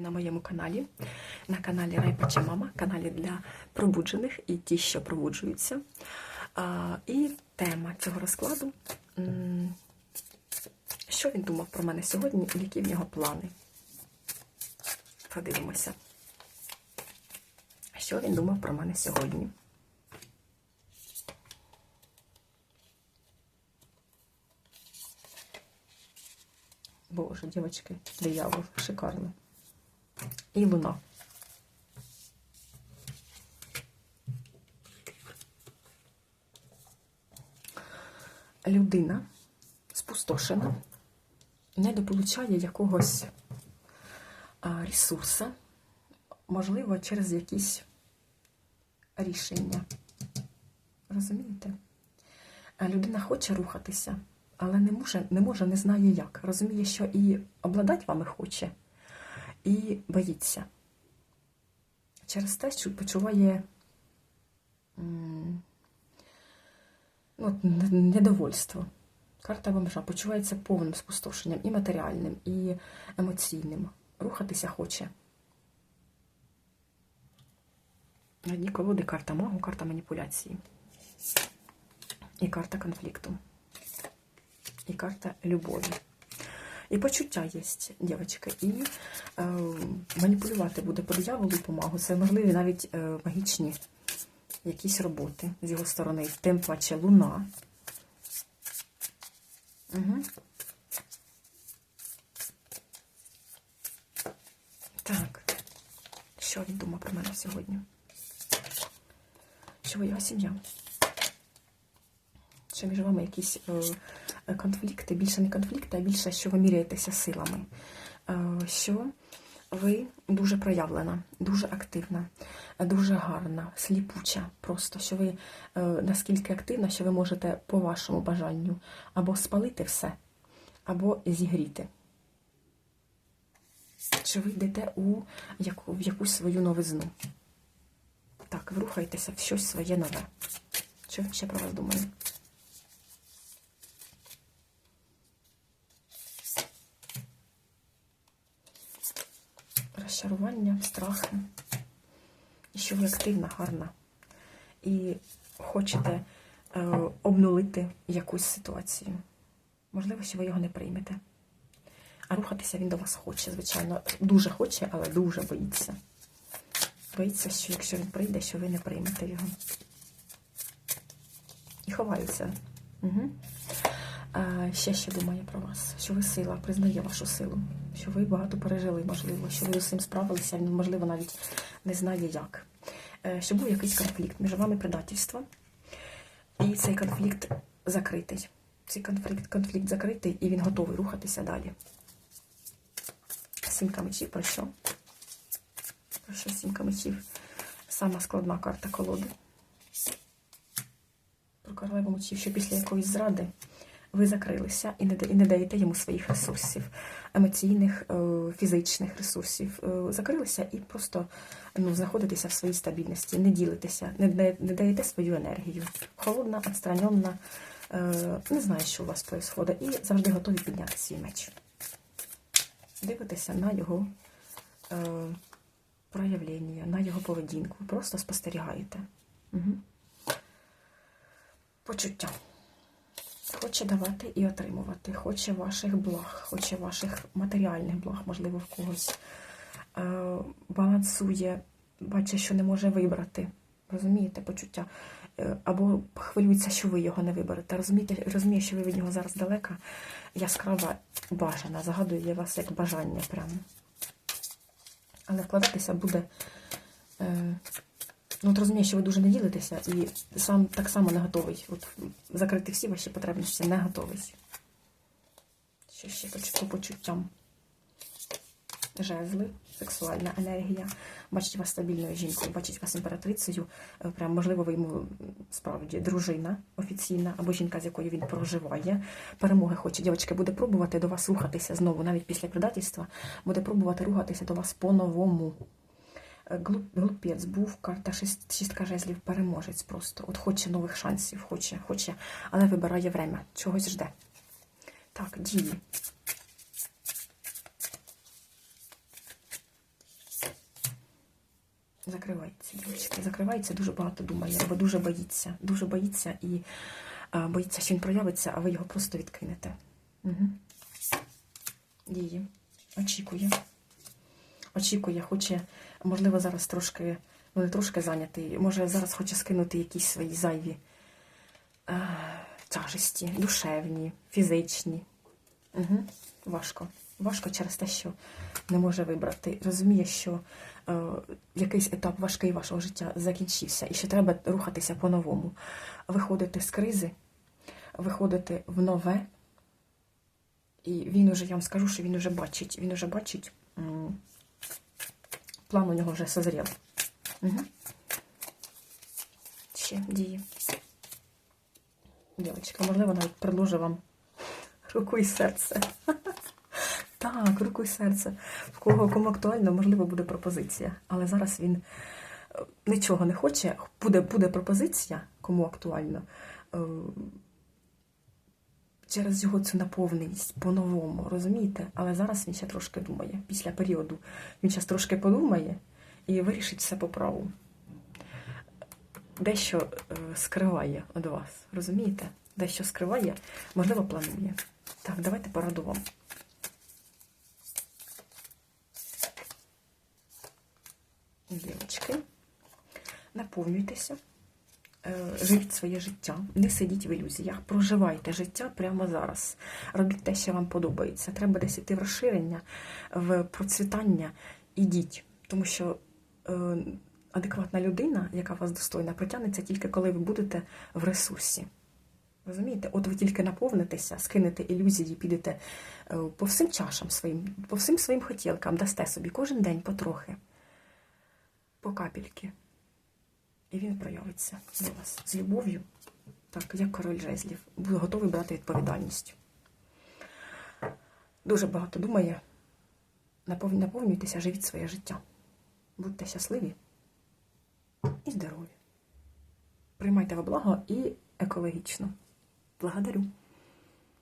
на моєму каналі, на каналі Райпача Мама, каналі для пробуджених і ті, що пробуджуються. І тема цього розкладу. Що він думав про мене сьогодні і які в нього плани? Подивимося. Що він думав про мене сьогодні? Боже, дівчатки, диявол, шикарно. І луна. Людина спустошена, недополучає якогось а, ресурса, можливо, через якісь рішення. Розумієте? Людина хоче рухатися, але не може, не може, не знає як. Розуміє, що і обладати вами хоче, і боїться. Через те, що почуває ну, недовольство. Карта бомжа почувається повним спустошенням і матеріальним, і емоційним. Рухатися хоче. На дні колоди карта магу, карта маніпуляції. І карта конфлікту. І карта любові. І почуття є, дівчатка. І е, маніпулювати буде по дияволу і помагу. Це можливі навіть е, магічні якісь роботи з його сторони. Тим паче луна. Угу. Так. Що він думав про мене сьогодні? Що його сім'я? Що між вами якісь е, конфлікти, більше не конфлікти, а більше, що ви міряєтеся силами. Е, що ви дуже проявлена, дуже активна, дуже гарна, сліпуча. Просто що ви е, наскільки активна, що ви можете по вашому бажанню або спалити все, або зігріти. Чи ви йдете у яку, в якусь свою новизну? Так, ви в щось своє нове. Що ще про вас думає? Розчарування, страхи. І що ви активна, гарна. І хочете е, обнулити якусь ситуацію. Можливо, що ви його не приймете. А рухатися він до вас хоче, звичайно. Дуже хоче, але дуже боїться. Боїться, що якщо він прийде, що ви не приймете його. І ховається. Угу. Ще ще думає про вас, що ви сила, признає вашу силу, що ви багато пережили, можливо, що ви з цим справилися, можливо, навіть не знає як. Е, Що був якийсь конфлікт між вами предательство, і цей конфлікт закритий. Цей конфлікт, конфлікт закритий, і він готовий рухатися далі. Сімка мечів про що? Про що сімка мечів? Сама складна карта колоди. Про королеву мечів, що після якоїсь зради ви закрилися і не, і не даєте йому своїх ресурсів, емоційних, е, фізичних ресурсів. Е, Закрилися і просто ну, знаходитеся в своїй стабільності, не ділитеся, не, да- не даєте свою енергію. Холодна, відстраненна, е, не знаю, що у вас відбувається, і завжди готові підняти свій меч. Дивитеся на його е, проявлення, на його поведінку. Просто спостерігаєте. Угу. Почуття. Хоче давати і отримувати, хоче ваших благ, хоче ваших матеріальних благ, можливо, в когось. Е, балансує, бачить, що не може вибрати. Розумієте, почуття? Е, або хвилюється, що ви його не виберете. Розумієте, розуміє, що ви від нього зараз далека, яскрава, бажана, загадує вас як бажання прямо. Але вкладатися буде. Е, Ну, от розуміє, що ви дуже не ділитеся, і сам так само не готовий. От закрити всі ваші потребності не готовий. Що ще по почуттям? Жезли, сексуальна енергія. Бачить вас стабільною жінкою, бачить вас імператрицею. Е, Прям, можливо, ви йому справді дружина офіційна, або жінка, з якою він проживає. Перемоги хоче. Дівчатка буде пробувати до вас рухатися знову, навіть після предательства, буде пробувати рухатися до вас по-новому. Глуп- Глупець був, карта шістка жезлів, переможець просто. От хоче нових шансів, хоче, хоче, але вибирає время, чогось жде. Так, дії. Закривається, дівчатки, закривається, дуже багато думає, або дуже боїться. Дуже боїться і а, боїться, що він проявиться, а ви його просто відкинете. Угу. Діє. Очікує. Очікує, хоче, можливо, зараз трошки, ну не трошки зайнятий, може зараз хоче скинути якісь свої зайві е, тяжесті, душевні, фізичні. Угу. Важко. Важко через те, що не може вибрати. Розуміє, що е, якийсь етап важкий вашого життя закінчився, і що треба рухатися по-новому. Виходити з кризи, виходити в нове. І він уже, я вам скажу, що він уже бачить, він уже бачить, план у нього вже созрів. Угу. Ще діє. Дівчатка, можливо, навіть предложу вам руку і серце. Так, руку і серце. В кого кому актуально, можливо, буде пропозиція. Але зараз він е, нічого не хоче. Буде, буде пропозиція, кому актуально. Через його цю наповненість по-новому, розумієте? Але зараз він ще трошки думає. Після періоду він ще трошки подумає і вирішить все по праву. Дещо е, скриває від вас, розумієте? Дещо скриває, можливо, планує. Так, давайте пораду вам. Дівчатки, наповнюйтеся, живіть своє життя, не сидіть в ілюзіях, проживайте життя прямо зараз. Робіть те, що вам подобається. Треба десь іти в розширення, в процвітання. Ідіть, тому що е, адекватна людина, яка вас достойна, притягнеться тільки коли ви будете в ресурсі. Розумієте? От ви тільки наповнитеся, скинете ілюзії, підете е, по всім чашам своїм, по всім своїм хотілкам, дасте собі кожен день потрохи, по капельки. І він проявиться для вас з любов'ю, так, як король жезлів. Буде готовий брати відповідальність. Дуже багато думає. Наповнюйтеся, живіть своє життя. Будьте щасливі і здорові. Приймайте во благо і екологічно. Благодарю.